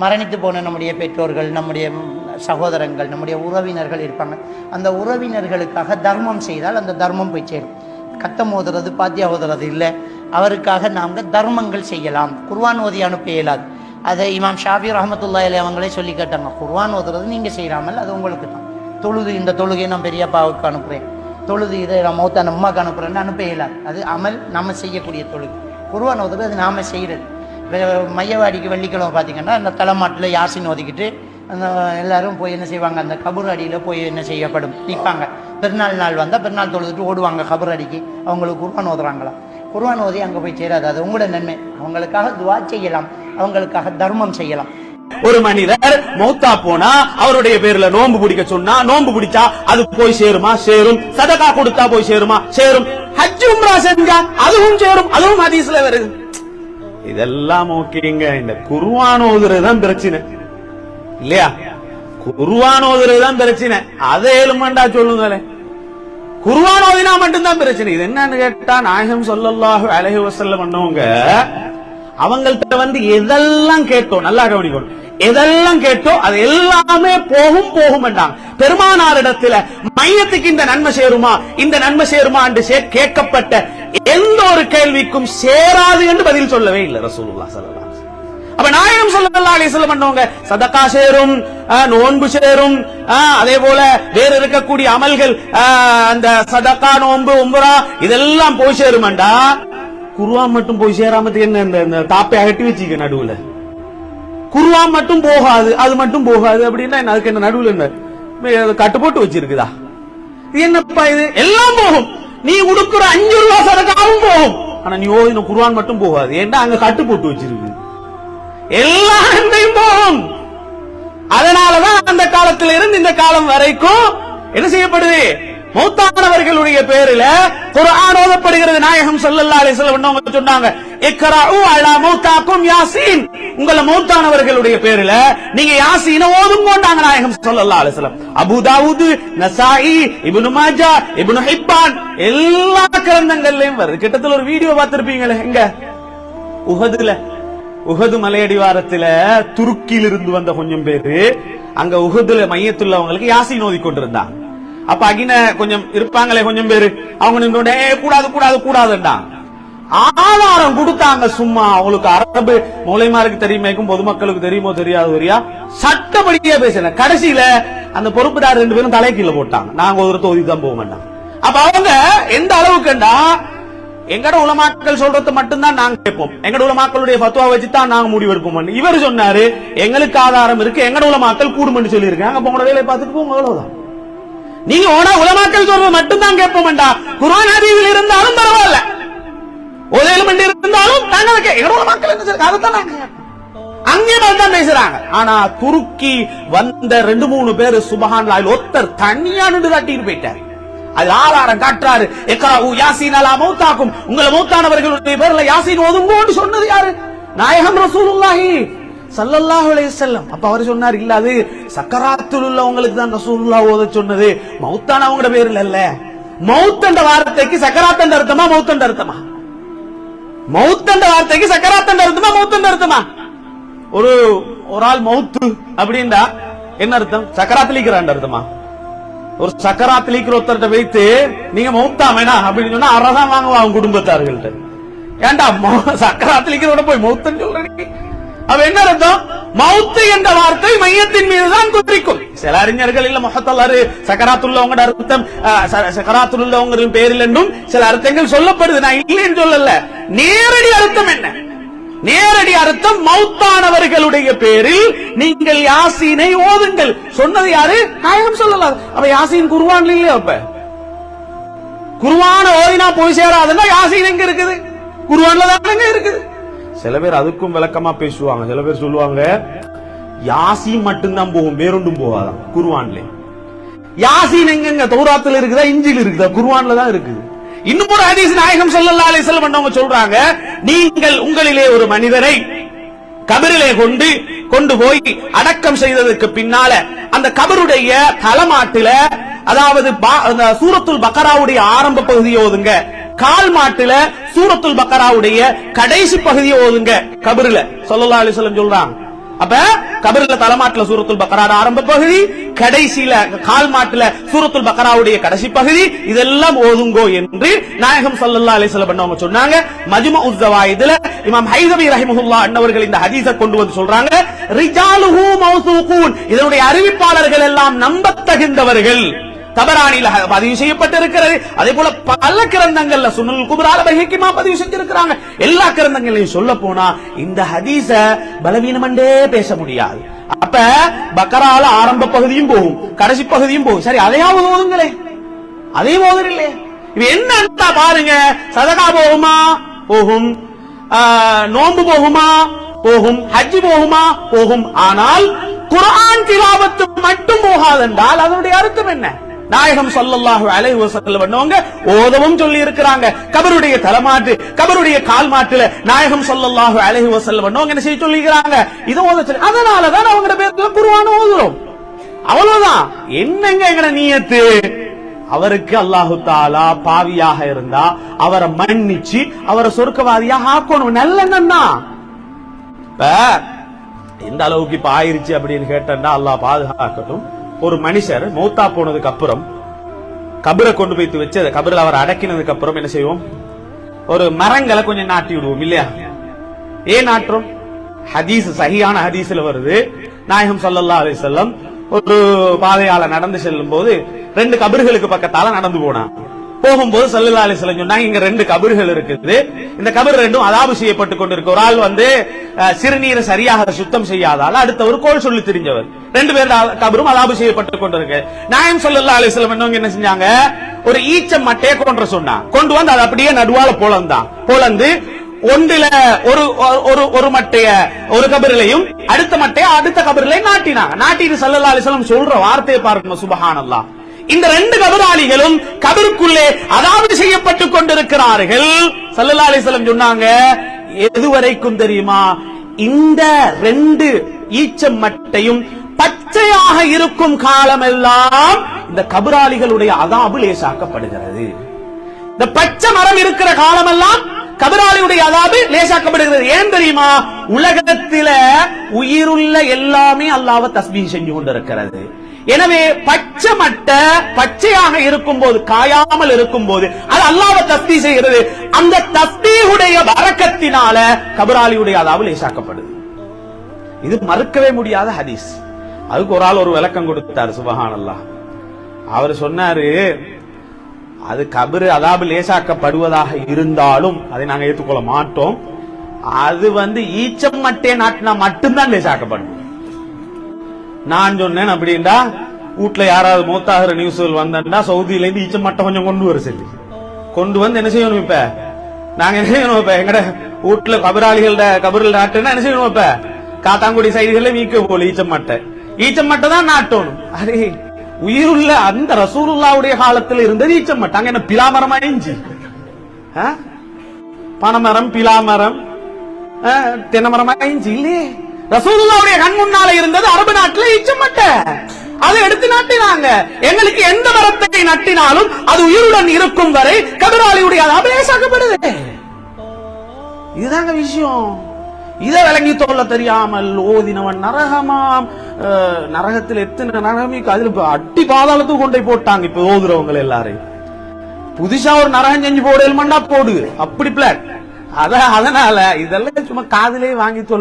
மரணித்து போன நம்முடைய பெற்றோர்கள் நம்முடைய சகோதரங்கள் நம்முடைய உறவினர்கள் இருப்பாங்க. அந்த உறவினர்களுக்காக தர்மம் செய்தால் அந்த தர்மம் போய் சேரும். கத்தம் ஓதுறது பாத்தியா ஓதுறது இல்லை. அவருக்காக நாங்கள் தர்மங்கள் செய்யலாம். குர்வான் ஓதி அனுப்ப இயலாது. அதை இமாம் ஷாஃபி ரஹமத்துல்லா இல்லை அவங்களே சொல்லி கேட்டாங்க. குர்வான் ஓதுறது நீங்கள் செய்யாமல் அது உங்களுக்கு தான். தொழுது இந்த தொழுகையை நான் பெரியப்பாவுக்கு அனுப்புகிறேன் தொழுது இதை நான் மௌத்த அம்மாவுக்கு அனுப்புகிறேன்னு அனுப்ப இயலாது. அது அமல் நம்ம செய்யக்கூடிய தொழுது குர்வான் ஓதுறது அது நாம் செய்கிறது மையவாடிக்கு வெள்ளிக்கிழமை பார்த்தீங்கன்னா அந்த தலைமாட்டில் யாசின் ஒதுக்கிட்டு அந்த எல்லாரும் போய் என்ன செய்வாங்க அந்த கபூர் அடியில் போய் என்ன செய்யப்படும்? நிற்பாங்க. பெருநாள் நாள் வந்தால் பெருநாள் தொழுதுட்டு ஓடுவாங்க கபூர் அடிக்கு. அவங்களுக்கு குர்வான் ஓதுறாங்களா? குர்வான் ஓதி அங்கே போய் சேராது. அது உங்களோட நன்மை. அவங்களுக்காக துவா செய்யலாம். அவங்களுக்காக தர்மம் செய்யலாம். ஒரு மனிதர் மௌத்தா போனா அவருடைய பேர்ல நோன்பு பிடிக்க சொன்னா நோன்பு பிடிச்சா அது போய் சேருமா? சேரும். சதகா கொடுத்தா போய் சேருமா? சேரும். ஹஜ் உம்ரா செஞ்சா அதுவும் சேரும். அதுவும் ஹதீஸ்ல வருது. இதெல்லாம் ஓகேங்க. இந்த குருவான் ஓதுறதுதான் பிரச்சனை. இல்லையா? குருவான் ஓதுறதுதான் பிரச்சனை. அதை ஏழுமண்டா சொல்லுங்களேன். குருவான் ஓதினா மட்டும்தான் பிரச்சனை. இது என்னன்னு கேட்டா நாயகம் ஸல்லல்லாஹு அழகு வசல்ல பண்ணவங்க அவங்கள்ட்ட வந்து எதெல்லாம் கேட்டோம் நல்லா கவனிக்கணும். எதெல்லாம் கேட்டோ அது எல்லாமே போகும் போகும் பெருமானாரிடத்துல மையத்துக்கு இந்த நன்மை சேருமா? இந்த நன்மை சேருமா? என்று கேட்கப்பட்ட எந்த ஒரு கேள்விக்கும் சேராது என்று பதில் சொல்லவே இல்லை ரசூலுல்லாஹ் ஸல்லல்லாஹு அப்ப நாயகம் சொல்லல்லா அலி சொல்ல பண்ணவங்க சதக்கா சேரும் நோன்பு சேரும் அதே போல வேற இருக்கக்கூடிய அமல்கள் அந்த சதக்கா நோன்பு உம்ரா இதெல்லாம் போய் சேருமாண்டா? குருவா மட்டும் போய் சேராமத்துக்கு என்ன இந்த- தாப்பை அகட்டி வச்சுக்க நடுவுல? குருவா மட்டும் போகாது அது மட்டும் போகாது அப்படின்னா என்ன அதுக்கு என்ன நடுவுல என்ன? அது கட்டு போட்டு வச்சிருக்குதா? இது என்னப்பா இது? எல்லாம் போகும். நீ உடுக்குற அஞ்சு ரூபா சதக்காவும் போகும். ஆனா நீ ஓதின குருவான் மட்டும் போகாது. ஏன்டா அங்க கட்டு போட்டு வச்சிருக்கு? எல்லா அன்பையும் போகும். அதனாலதான் அந்த காலத்துல இருந்து இந்த காலம் வரைக்கும் என்ன செய்யப்படுது? மூத்தானவர்களுடைய பேரில் குரான் ஓதப்படுகிறது. நாயகம் ஸல்லல்லாஹு அலைஹி அவங்க சொன்னாங்க இக்ராஉ அலா உங்கள மௌத்தானவர்களுடைய பேரில நீங்க யாசீன போட்டாங்க நாயகம் சொல்லலாம் அலைஹி வஸல்லம். நசாயி இபுனு மாஜா இபுனு ஹிப்பான் எல்லா கிரந்தங்கள்லயும் வருது. கிட்டத்தில் ஒரு வீடியோ பார்த்திருப்பீங்களே எங்க? உஹதுல. உஹது மலையடிவாரத்துல துருக்கியில் இருந்து வந்த கொஞ்சம் பேரு அங்க உகதுல மையத்துள்ளவங்களுக்கு யாசி நோதி கொண்டிருந்தாங்க அப்ப அகின கொஞ்சம் இருப்பாங்களே கொஞ்சம் பேரு அவங்க நின்று கூடாது கூடாது கூடாதுண்டாங்க ஆதாரம் கொடுத்தாங்க சும்மா. அவங்களுக்கு அரபு மூலயமாருக்கு தெரியுமேக்கும் பொதுமக்களுக்கு தெரியுமோ தெரியாது வரியா சட்டப்படியே பேசினேன் கடைசியில அந்த பொறுப்புதார் ரெண்டு பேரும் தலைக்கீழ போட்டாங்க. நாங்க ஒரு தொகுதி தான் போக மாட்டோம். அப்ப அவங்க எந்த அளவுக்குண்டா எங்கட உலமாக்கள் சொல்றது மட்டும்தான் நாங்க கேட்போம். எங்கட உலமாக்களுடைய ஃபத்வா வச்சு தான் நாங்க முடிவெடுப்போம். இவர் சொன்னாரு எங்களுக்கு ஆதாரம் இருக்கு எங்கட உலமாக்கள் கூடுமென்னு சொல்லியிருக்காங்க. அப்ப உங்களோட வேலையை பார்த்துட்டு போங்க அவ்வளவுதான். நீங்க உலமாக்கள் சொல்றது மட்டும்தான் கேட்போம்டா. குரான் ஹதீஸில் இருந்தாலும் பரவாயில்ல. ஓதையிலும் இருந்தாலும் நாங்க அதை கே- என்ன அதைத்தான் நாங்க அங்கே தான் பேசுறாங்க. ஆனா துருக்கி வந்த ரெண்டு மூணு பேரு சுபஹான் ஒருத்தர் தனியா நின்று தட்டிட்டு போயிட்டார். அது ஆதாரம் காட்டுறாரு. எக்கராவு யாசின் அலா மௌத்தாக்கும். உங்களை மௌத்தானவர்களுடைய பேர்ல யாசின் ஒதுங்கோன்னு சொன்னது யாரு? நாயகம் ரசூலுல்லாஹி சல்லல்லாஹு அலைஹி வஸல்லம். அப்ப அவர் சொன்னார் இல்ல அது சக்கராத்தில் உள்ளவங்களுக்கு தான் ரசூலுல்லா ஓத சொன்னது. மௌத்தானவங்க பேர்ல இல்ல. மௌத்தண்ட வார்த்தைக்கு சக்கராத்தண்ட அர்த்தமா மௌத்தண்ட அர்த்தமா? மௌத்தண்ட வார்த்தைக்கு சக்கராத்தண்ட அர்த்தமா மௌத்தண்ட அர்த்தமா? ஒரு ஒரு ஆள் மௌத்து அப்படின்னா என்ன அர்த்தம்? சக்கராத்திலிக்கிறான் அர்த்தமா? ஒரு சக்கராத்திலிக்கிற ஒருத்தர்ட்ட வைத்து நீங்க மௌத்தா அப்படின்னு சொன்னா அரதான் வாங்குவா அவங்க குடும்பத்தார்கள்ட்ட. ஏன்டா சக்கராத்திலிக்கிறோட போய் மௌத்தன்னு சொல்றீங்க அவ என்ன அர்த்தம்? மவுத்து என்ற வார்த்தை மையத்தின் மீதுதான் குதிரிக்கும் சில அறிஞர்கள் இல்ல முகத்தல்லாரு சக்கராத்துள்ளவங்க அர்த்தம் சக்கராத்துல பேரில் என்றும் சில அர்த்தங்கள் சொல்லப்படுது. நான் இல்லைன்னு சொல்லல. நேரடி அர்த்தம் என்ன? நேரடி அர்த்தம் மௌத்தானவர்களுடைய பேரில் நீங்கள் யாசீனை ஓதுங்கள். சொன்னது யாரு? நாயகம் சொல்லலாம் அப்ப யாசீன் குருவான் இல்லையா அப்ப? குருவான ஓதினா போய் சேராதுன்னா யாசீன் எங்க இருக்குது? குருவான்ல தானங்க இருக்குது. சில பேர் அதுக்கும் விளக்கமா பேசுவாங்க. சில பேர் சொல்லுவாங்க யாசி மட்டும்தான் போகும் வேறொன்றும் போகாதான் குருவான்ல யாசின் எங்கெங்க? தௌராத்துல இருக்குதா இஞ்சில் இருக்குதா? குருவான்ல தான் இருக்குது. இன்னும் ஒரு ஹதீஸ் நாயகம் சொல்லல்லா அலைஹி செல்லம் பண்ணவங்க சொல்றாங்க நீங்கள் உங்களிலே ஒரு மனிதரை கபரிலே கொண்டு கொண்டு போய் அடக்கம் செய்ததற்கு பின்னால அந்த கபருடைய தலமாட்டில அதாவது அந்த சூரத்துல் பக்கராவுடைய ஆரம்ப பகுதியை ஓதுங்க கால் மாட்டுல சூரத்துல் பக்கராவுடைய கடைசி பகுதியை ஓதுங்க கபருல. ஸல்லல்லாஹு அலைஹி சொல்றாங்க அப்ப கபருல தலைமாட்டுல சூரத்துல் பக்கராட ஆரம்ப பகுதி கடைசியில கால் மாட்டுல சூரத்துல் பக்கராவுடைய கடைசி பகுதி இதெல்லாம் ஓதுங்கோ என்று நாயகம் சல்லல்லா அலைஹி வஸல்லம் பண்ணவங்க சொன்னாங்க. மஜ்மு இதுல இமாம் ஹைதமி ரஹிமுல்லா அண்ணவர்கள் இந்த ஹதீஸை கொண்டு வந்து சொல்றாங்க. ரிஜாலுஹு மௌசூகூன். இதனுடைய அறிவிப்பாளர்கள் எல்லாம் நம்பத்தகுந்தவர்கள். தபராணியில் பதிவு செய்யப்பட்டிருக்கிறது. அதே போல பல கிரந்தங்கள்ல சுனல் குபரால பஹிக்கிமா பதிவு செஞ்சிருக்கிறாங்க. எல்லா கிரந்தங்களையும் சொல்ல போனா இந்த ஹதீஸ பலவீனமண்டே பேச முடியாது. அப்ப பக்கரால ஆரம்ப பகுதியும் போகும் கடைசி பகுதியும் போகும். சரி அதையாவது ஓதுங்களே. அதையும் ஓதுறில்லையே இது என்ன பாருங்க? சதகா போகுமா? போகும். நோன்பு போகுமா? போகும். ஹஜ் போகுமா? போகும். ஆனால் குரான் திலாவத்து மட்டும் போகாதென்றால் அதனுடைய அர்த்தம் என்ன? நாயகம் சொல்லல்லாஹு அலைஹி வஸல்லம் பண்ணவங்க ஓதவும் சொல்லி இருக்கிறாங்க கபருடைய தலைமாட்டு கபருடைய கால் மாட்டுல நாயகம் சொல்லல்லாஹு அலைஹி வஸல்லம் பண்ணவங்க என்ன செய்ய சொல்லிக்கிறாங்க இது ஓத சொல்லி அதனால தான் அவங்க பேர்ல குர்ஆன் ஓதுறோம். அவ்வளவுதான். என்னங்க எங்கட நீயத்து? அவருக்கு அல்லாஹு தாலா பாவியாக இருந்தா அவரை மன்னிச்சு அவரை சொர்க்கவாதியாக ஆக்கணும். நல்ல எண்ணம் தான். இப்ப எந்த அளவுக்கு இப்ப ஆயிருச்சு அப்படின்னு கேட்டா அல்லாஹ் பாதுகாக்கட்டும். ஒரு மனுஷர் மௌத்தா போனதுக்கு அப்புறம் கபரை கொண்டு போய் வச்சு கபரில் அவர் அடக்கினதுக்கு அப்புறம் என்ன செய்வோம்? ஒரு மரங்களை கொஞ்சம் நாட்டி விடுவோம் இல்லையா? ஏன் நாட்டுறோம்? ஹதீஸ் சகியான ஹதீஸ்ல வருது. நாயகம் சல்லல்லா அலி செல்லம் ஒரு பாதையால நடந்து செல்லும் போது ரெண்டு கபர்களுக்கு பக்கத்தால நடந்து போனான். போகும்போது ஸல்லல்லாஹு அலைஹி சொன்னாங்க இங்க ரெண்டு கபறுகள் இருக்குது. இந்த கபர் ரெண்டும் அதாபு செய்யப்பட்டு கொண்டிருக்கு. ஒரு ஆள் வந்து சிறுநீரை சரியாக சுத்தம் செய்யாதால அடுத்தவர் கோல் சொல்லி தெரிஞ்சவர். ரெண்டு பேர் கபரும் அதாபு செய்யப்பட்டு கொண்டிருக்கு. நாயம் ஸல்லல்லாஹு அலைஹி என்னவங்க என்ன செஞ்சாங்க? ஒரு ஈச்ச மட்டையை கொண்டு சொன்னா கொண்டு வந்து அது அப்படியே நடுவால போலந்தான். போலந்து ஒன்றுல ஒரு ஒரு ஒரு மட்டைய ஒரு கபரிலையும் அடுத்த மட்டைய அடுத்த கபரிலையும் நாட்டினாங்க. நாட்டிட்டு சல்லல்லா அலிஸ்லாம் சொல்ற வார்த்தையை பாருங்க சுபஹானல்லா இந்த ரெண்டு கபராளிகளும் கபருக்குள்ளே அதாவது செய்யப்பட்டுக் கொண்டிருக்கிறார்கள். சல்லல்லா அலிஸ்லாம் சொன்னாங்க எதுவரைக்கும் தெரியுமா? இந்த ரெண்டு ஈச்சம் மட்டையும் பச்சையாக இருக்கும் காலமெல்லாம் இந்த கபராளிகளுடைய அதாபு லேசாக்கப்படுகிறது. இந்த பச்சை மரம் இருக்கிற காலமெல்லாம் கபராளியுடைய அதாபு லேசாக்கப்படுகிறது. ஏன் தெரியுமா? உலகத்தில உயிருள்ள எல்லாமே அல்லாவ தஸ்மீ செஞ்சு கொண்டிருக்கிறது. எனவே பச்சை மட்டை பச்சையாக இருக்கும் போது காயாமல் இருக்கும் போது அது அல்லாத தஸ்தி செய்கிறது. அந்த தஸ்தியுடைய வரக்கத்தினால கபராளியுடைய அதாவது லேசாக்கப்படுது. இது மறுக்கவே முடியாத ஹதீஸ். அதுக்கு ஒரு ஆள் ஒரு விளக்கம் கொடுத்தார் சுபஹானல்லாஹ். அவர் சொன்னாரு அது கபரு அதாவது லேசாக்கப்படுவதாக இருந்தாலும் அதை நாங்க ஏற்றுக்கொள்ள மாட்டோம். அது வந்து ஈச்சம் மட்டே நாட்டினா மட்டும்தான் லேசாக்கப்படும் நான் சொன்னேன் அப்படின்டா வீட்டுல யாராவது மூத்தாகிற நியூஸ்கள் வந்தா சவுதியில இருந்து ஈச்ச மட்டை கொஞ்சம் கொண்டு வர சொல்லி. கொண்டு வந்து என்ன செய்யணும் இப்ப? நாங்க என்ன செய்யணும் இப்ப? எங்கட வீட்டுல கபராளிகள கபரில் நாட்டுன்னா என்ன செய்யணும் இப்ப? காத்தாங்குடி சைடுகள்ல வீக்க போல ஈச்ச மட்டை. ஈச்ச மட்டை தான் நாட்டணும். அரே உயிருள்ள அந்த ரசூலுல்லாவுடைய காலத்துல இருந்தது ஈச்ச மட்டை. அங்க என்ன பிலாமரம் இஞ்சி ஆ? பிலாமரம் ஆ, தென்னைமரமா இல்லையே. ரசூலுல்லாவுடைய கண் முன்னால இருந்தது அரபு நாட்டுல ஈச்சம் அதை எடுத்து நாட்டினாங்க. எங்களுக்கு எந்த மரத்தை நட்டினாலும் அது உயிருடன் இருக்கும் வரை கபராளியுடைய அபிலேசாக்கப்படுது இதுதாங்க விஷயம். இதை விளங்கி தொல்ல தெரியாமல் ஓதினவன் நரகமாம். நரகத்தில் எத்தனை நரகமிக்கு அதில் அட்டி பாதாளத்துக்கு கொண்டு போட்டாங்க இப்ப ஓதுறவங்க எல்லாரையும். புதுசா ஒரு நரகம் செஞ்சு போடுமண்டா போடு. அப்படி பிளான் அத அதனால இதெல்லாம் சும்மா காதிலே வாங்கி சொல்ல